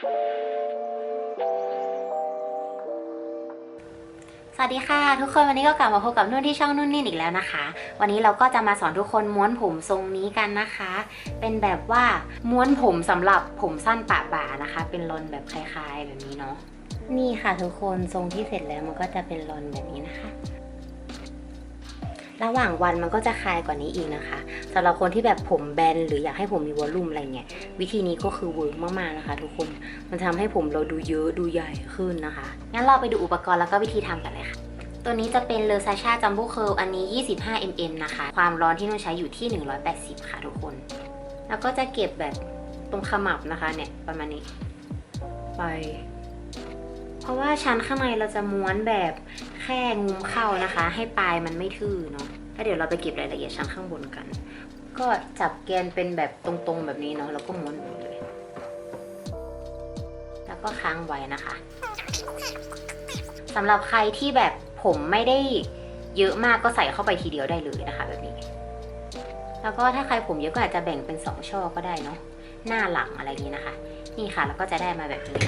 สวัสดีค่ะ ทุกคนวันนี้ก็กลับมาพบกับนุ่นที่ช่องนุ่นนี่อีกแล้วนะคะ วันนี้เราก็จะมาสอนทุกคนม้วนผมทรงนี้กันนะคะ เป็นแบบว่าม้วนผมสำหรับผมสั้นปะบ่านะคะ เป็นรอนแบบคล้ายๆ แบบนี้เนาะนี่ค่ะทุกคนทรงที่เสร็จแล้วมันก็จะเป็นรอนแบบนี้นะคะ ระหว่างวันมันก็จะคลายกว่านี้อีกนะคะสำหรับคนที่แบบผมแบนหรืออยากให้ผมมีวอลลุ่มอะไรเงี้ยวิธีนี้ก็คือเวิร์กมากๆนะคะ ทุกคนมันทำให้ผมเราดูเยอะดูใหญ่ขึ้นนะคะ งั้นเราไปดูอุปกรณ์แล้วก็วิธีทำกันเลยค่ะตัวนี้จะเป็นเลอซาชาจัมโบ้เคิลอันนี้ 25 mm นะคะ ความร้อนที่นุ่นใช้อยู่ที่ 180 ค่ะทุกคน แล้วก็จะเก็บแบบตรงขมับนะคะเนี่ยประมาณนี้ ไป เพราะว่าชั้นข้างในเราจะม้วนแบบ ค่งุ้มเข้านะคะ ให้ปลายมันไม่ทื่อเนาะแล้วเดี๋ยวเราไปเก็บรายละเอียดชั้นข้างบนกัน ก็จับแกนเป็นแบบตรงๆแบบนี้เนาะแล้วก็ม้วนหมดเลย แล้วก็ค้างไว้นะคะสำหรับใครที่แบบผมไม่ได้เยอะมากก็ใส่เข้าไปทีเดียวได้เลยนะคะ แบบนี้ แล้วก็ถ้าใครผมเยอะก็อาจจะแบ่งเป็นสองช่อก็ได้เนาะหน้าหลังอะไรอย่างนี้นะคะ นี่ค่ะแล้วก็จะได้มาแบบนี้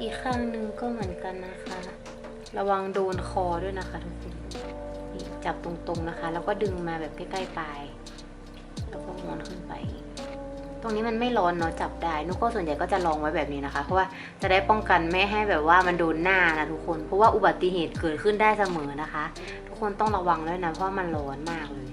อีกข้างหนึงก็เหมือนกันนะคะ ระวังโดนคอด้วยนะคะทุกคนนี่จับตรงๆนะคะ แล้วก็ดึงมาแบบใกล้ๆปลายแล้วก็ม้วนขึ้นไป ตรงนี้มันไม่ร้อนเนาะจับได้นุกก็ส่วนใหญ่ก็จะลองไว้แบบนี้นะคะ เพราะว่าจะได้ป้องกันไม่ให้แบบว่ามันโดนหน้านะทุกคน เพราะว่าอุบัติเหตุเกิดขึ้นได้เสมอนะคะ ทุกคนต้องระวังด้วยนะเพราะมันร้อนมากเลย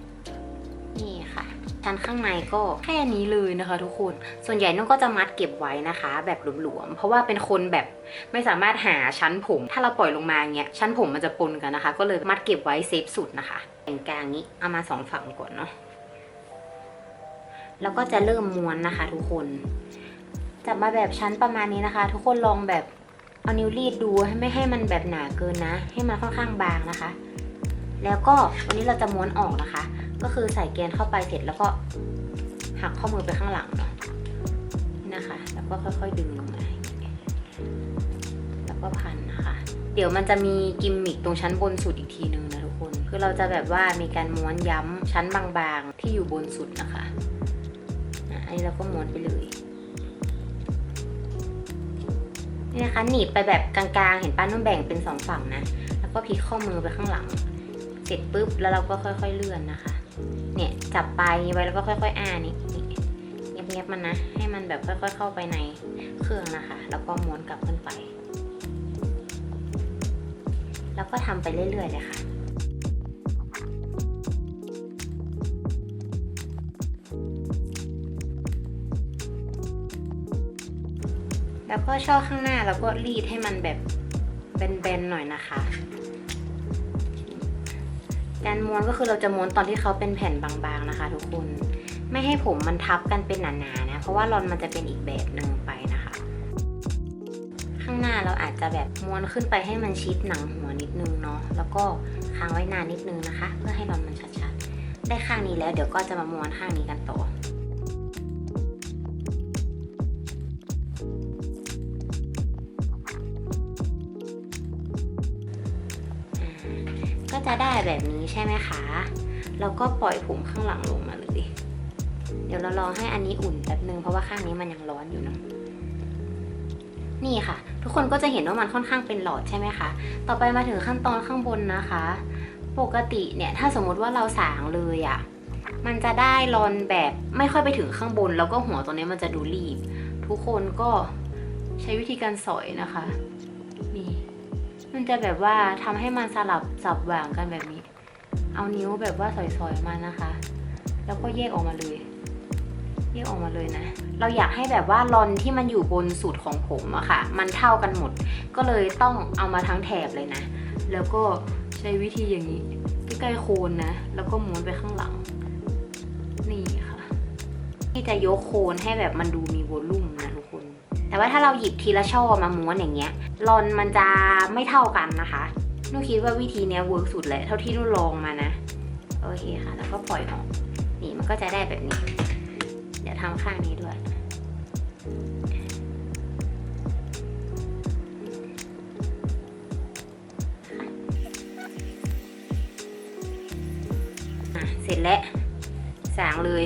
ชั้นข้างในก็แค่นี้เลยนะคะ ทุกคน ส่วนใหญ่นุ่นก็จะมัดเก็บไว้นะคะ แบบหลวมๆ เพราะว่าเป็นคนแบบไม่สามารถหาชั้นผม ถ้าเราปล่อยลงมาเงี้ยชั้นผมมันจะปนกันนะคะ ก็เลยมัดเก็บไว้เซฟสุดนะคะแบ่งกลางนี้เอามาสองฝั่งก่อนเนาะแล้วก็จะเริ่มม้วนนะคะ ทุกคนจับมาแบบชั้นประมาณนี้นะคะ ทุกคนลองแบบเอานิ้วรีดดูให้ไม่ให้มันแบบหนาเกินนะ ให้มันค่อนข้างบางนะคะ แล้วก็วันนี้เราจะม้วนออกนะคะ ก็คือใส่แกนเข้าไปเสร็จแล้วก็หักข้อมือไปข้างหลังเนาะนี่นะคะ แล้วก็ค่อยๆดึงลงมาแล้วก็พันนะคะ เดี๋ยวมันจะมีกิมมิคตรงชั้นบนสุดอีกทีนึงนะทุกคน คือเราจะแบบว่ามีการม้วนย้ำชั้นบางๆที่อยู่บนสุดนะคะอะอันนี้เราก็ม้วนไปเลยนี่นะคะหนีบไปแบบกลางๆ เห็นป้านุ่นแบ่งเป็นสองฝั่งนะ แล้วก็พลิกข้อมือไปข้างหลัง เสร็จปุ๊บ แล้วเราก็ค่อยๆเลื่อนนะคะ เนี่ยจับปลายนี้ไว้แล้วก็ค่อย ๆอ้านี่นี่เงียบๆมันนะ ให้มันแบบค่อย ๆ เข้าไปในเครื่องนะคะ แล้วก็ม้วนกลับขึ้นไป แล้วก็ทำไปเรื่อยๆเลยค่ะแล้วก็ช่อข้างหน้าเราก็รีดให้มันแบบแบนๆหน่อยนะคะ การม้วนก็คือเราจะม้วนตอนที่เขาเป็นแผ่นบางๆนะคะ ทุกคน ไม่ให้ผมมันทับกันเป็นหนาๆนะ เพราะว่ารอนมันจะเป็นอีกแบบหนึ่งไปนะคะ ข้างหน้าเราอาจจะแบบม้วนขึ้นไปให้มันชิดหนังหัวนิดนึงเนาะ แล้วก็ค้างไว้นานนิดนึงนะคะ เพื่อให้รอนมันชัดๆ ได้ข้างนี้แล้วเดี๋ยวก็จะมาม้วนข้างนี้กันต่อ จะได้แบบนี้ใช่ไหมคะ แล้วก็ปล่อยผมข้างหลังลงมาเลย เดี๋ยวเรารอให้อันนี้อุ่นแป๊บนึงเพราะว่าข้างนี้มันยังร้อนอยู่เนาะนี่ค่ะ ทุกคนก็จะเห็นว่ามันค่อนข้างเป็นหลอดใช่ไหมคะ ต่อไปมาถึงขั้นตอนข้างบนนะคะ ปกติเนี่ยถ้าสมมติว่าเราสางเลยอะ่ะมันจะได้รอนแบบไม่ค่อยไปถึงข้างบน แล้วก็หัวตรงนี้มันจะดูรีบ ทุกคนก็ใช้วิธีการสอยนะคะนี่ มันจะแบบว่าทำให้มันสลับสับหว่างกันแบบนี้ เอานิ้วแบบว่าสอยๆมานะคะ แล้วก็แยกออกมาเลยแยกออกมาเลยนะ เราอยากให้แบบว่ารอนที่มันอยู่บนสุดของผมอะค่ะ มันเท่ากันหมด ก็เลยต้องเอามาทั้งแถบเลยนะ แล้วก็ใช้วิธีอย่างนี้ใกล้ๆโคนนะ แล้วก็ม้วนไปข้างหลัง นี่ค่ะ ที่จะยกโคนให้แบบมันดูมีวอลลุ่มนะทุกคน แต่ว่าถ้าเราหยิบทีละช่อมาม้วนอย่างเงี้ยรอนมันจะไม่เท่ากันนะคะนุ่คิดว่าวิธีเนี้ยเวิร์กสุดแหละเท่าที่นุ่ลองมานะโอเคค่ะ แล้วก็ปล่อยออกนี่มันก็จะได้แบบนี้ เดี๋ยวทำข้างนี้ด้วยเสร็จแล้วสางเลย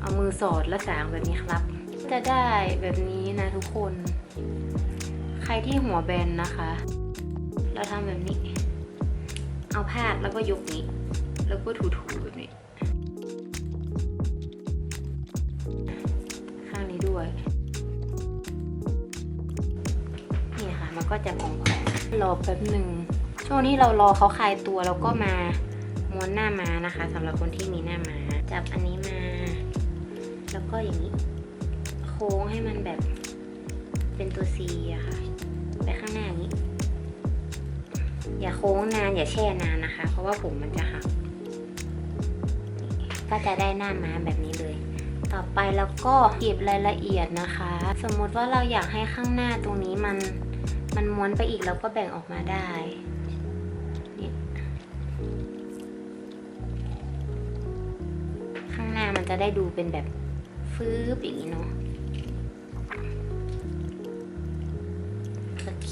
เอามือสอดแล้วสางแบบนี้ครับ จะได้แบบนี้นะทุกคน ใครที่หัวแบนนะคะ เราทำแบบนี้ เอาพาดแล้วก็ยกนี้ แล้วก็ถูๆแบบนี้ ข้างนี้ด้วย นี่ค่ะ มันก็จะพองๆรอแป๊บหนึ่งช่วงที่เรารอเขาคลายตัวเราก็มาม้วนหน้าม้านะคะสำหรับคนที่มีหน้าม้าจับอันนี้มา แล้วก็อย่างนี้ โค้งให้มันแบบเป็นตัว C อะค่ะ ไปข้างหน้าอย่างนี้ อย่าโค้งนาน อย่าแช่นานนะคะ เพราะว่าผมมันจะหัก ก็จะได้หน้าม้าแบบนี้เลย ต่อไปแล้วก็เก็บรายละเอียดนะคะ สมมติว่าเราอยากให้ข้างหน้าตรงนี้มันมันม้วนไปอีกเราก็แบ่งออกมาได้ข้างหน้ามันจะได้ดูเป็นแบบฟืบอย่างนี้เนาะ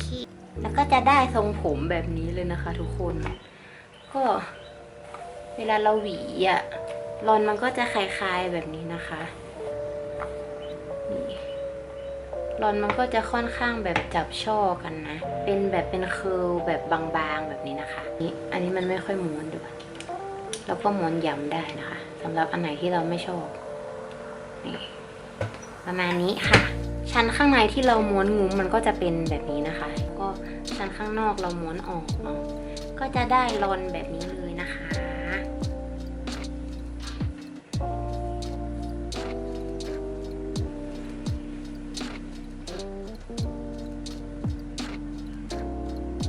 คแล้วก็จะได้ทรงผมแบบนี้เลยนะคะ ทุกคน ก็เวลาเราหวีอะรอนมันก็จะคล้ายๆแบบนี้นะคะนี่รอนมันก็จะค่อนข้างแบบจับช่อกันนะ เป็นแบบเป็นเคิลแบบบางๆแบบนี้นะคะนี่อันนี้มันไม่ค่อยม้วนด้วยแล้วก็ม้วนย้ำได้นะคะสำหรับอันไหนที่เราไม่ชอบนี่ ประมาณนี้ค่ะ ชั้นข้างในที่เราม้วนงุ้มมันก็จะเป็นแบบนี้นะคะ ก็ชั้นข้างนอกเราม้วนออกเนาะก็จะได้รอนแบบนี้เลยนะคะ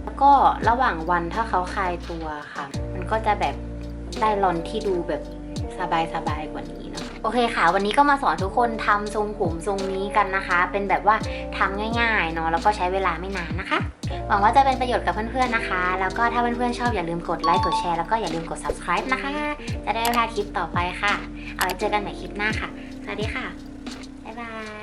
แล้วก็ระหว่างวันถ้าเขาคลายตัวค่ะ มันก็จะแบบได้รอนที่ดูแบบสบายๆกว่านี้เนาะ โอเคค่ะ วันนี้ก็มาสอนทุกคนทำทรงผมทรงนี้กันนะคะ เป็นแบบว่าทำง่ายๆเนาะแล้วก็ใช้เวลาไม่นานนะคะ หวังว่าจะเป็นประโยชน์กับเพื่อนๆนะคะ แล้วก็ถ้าเพื่อนๆชอบอย่าลืมกดไลค์กดแชร์แล้วก็อย่าลืมกด subscribe นะคะ จะได้ไม่พลาดคลิปต่อไปค่ะ เอาไว้เจอกันใหม่คลิปหน้าค่ะ สวัสดีค่ะบ๊ายบาย